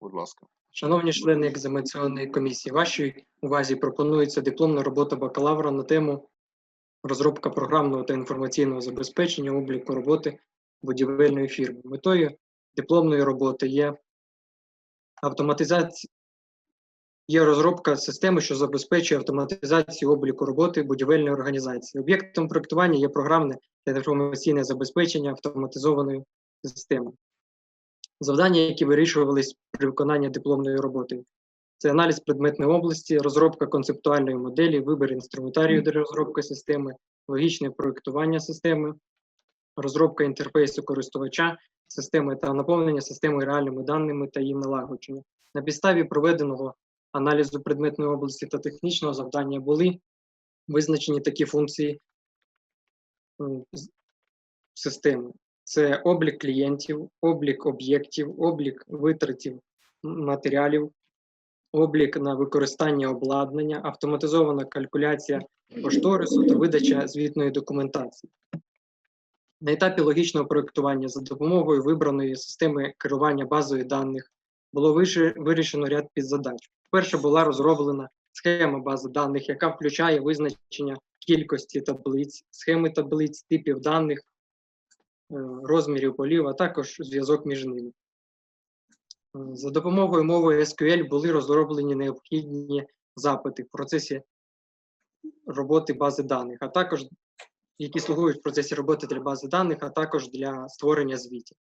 Будь ласка. Шановні члени екзаменаційної комісії, вашій увазі пропонується дипломна робота бакалавра на тему розробка програмного та інформаційного забезпечення обліку роботи будівельної фірми. Метою дипломної роботи є автоматизація. Є розробка системи, що забезпечує автоматизацію обліку роботи будівельної організації. Об'єктом проектування є програмне та інформаційне забезпечення автоматизованої системи. Завдання, які вирішувались при виконанні дипломної роботи, це аналіз предметної області, розробка концептуальної моделі, вибір інструментарію для розробки системи, логічне проєктування системи, розробка інтерфейсу користувача, системи та наповнення системою реальними даними та її налагодження. На підставі проведеного аналізу предметної області та технічного завдання були визначені такі функції системи. Це облік клієнтів, облік об'єктів, облік витратів матеріалів, облік на використання обладнання, автоматизована калькуляція кошторису та видача звітної документації. На етапі логічного проєктування за допомогою вибраної системи керування базою даних було вирішено ряд підзадач. Перше була розроблена схема бази даних, яка включає визначення кількості таблиць, схеми таблиць, типів даних, розмірів полів, а також зв'язок між ними. Е, За допомогою мови SQL були розроблені необхідні запити в процесі роботи бази даних, а також які слугують в процесі роботи для бази даних, а також для створення звітів.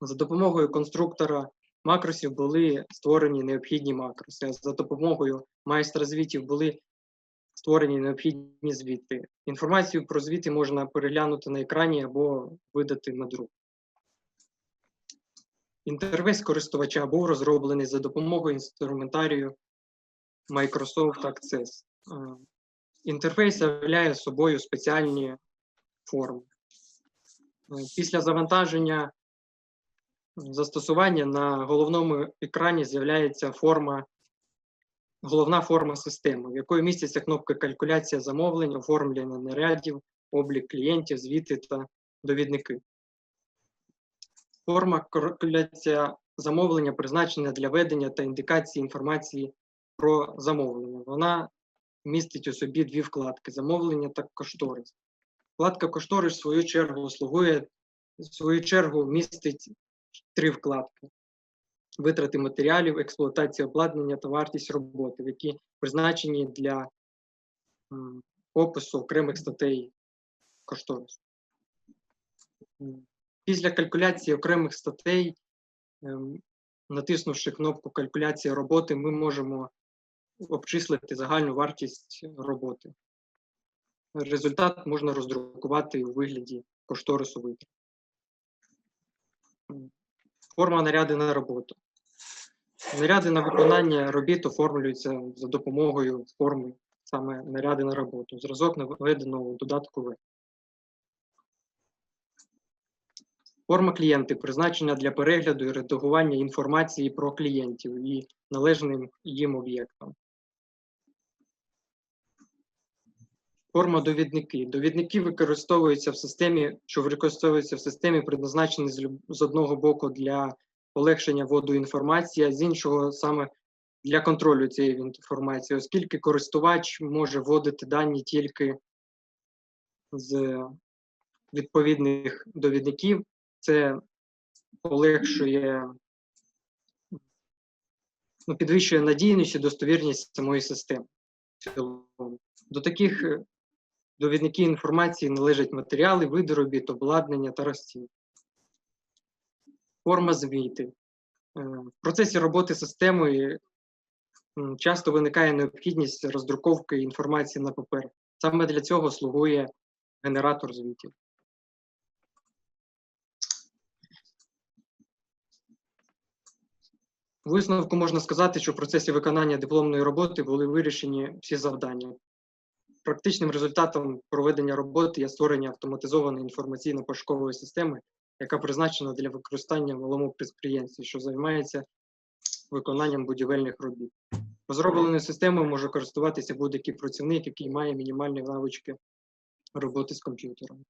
За допомогою конструктора макросів були створені необхідні макроси. За допомогою майстра звітів були створені необхідні звіти. Інформацію про звіти можна переглянути на екрані або видати на друк. Інтерфейс користувача був розроблений за допомогою інструментарію Microsoft Access. Інтерфейс являє собою спеціальні форми. Після завантаження застосування на головному екрані з'являється форма, головна форма системи, в якої містяться кнопки калькуляція замовлень, оформлення нарядів, облік клієнтів, звіти та довідники. Форма калькуляція замовлення призначена для ведення та індикації інформації про замовлення. Вона містить у собі дві вкладки: замовлення та кошторис. Вкладка кошторис, в свою чергу, слугує, в свою чергу містить три вкладки: витрати матеріалів, експлуатація обладнання та вартість роботи, які призначені для опису окремих статей кошторису. Після калькуляції окремих статей, ем, натиснувши кнопку калькуляція роботи, ми можемо обчислити загальну вартість роботи. Результат можна роздрукувати у вигляді кошторису витрат. Форма наряди на роботу. Наряди на виконання робіт оформлюються за допомогою форми саме наряди на роботу. Зразок наведено у додатку В. Форма клієнти призначена для перегляду і редагування інформації про клієнтів і належним їм об'єктам. Форма довідники. Довідники використовуються в системі, що використовуються в системі, предназначені з, одного боку для полегшення вводу інформації, а з іншого саме для контролю цієї інформації, оскільки користувач може вводити дані тільки з відповідних довідників, це полегшує, ну, підвищує надійність і достовірність самої системи. До таких довідників інформації належать матеріали, види робіт, обладнання та розцінки. Форма звіти. Е, В процесі роботи системою часто виникає необхідність роздруковки інформації на папер. Саме для цього слугує генератор звітів. Висновку можна сказати, що в процесі виконання дипломної роботи були вирішені всі завдання. Практичним результатом проведення роботи є створення автоматизованої інформаційно-пошукової системи, яка призначена для використання малому підприємстві, що займається виконанням будівельних робіт. Розробленою системою може користуватися будь-який працівник, який має мінімальні навички роботи з комп'ютером.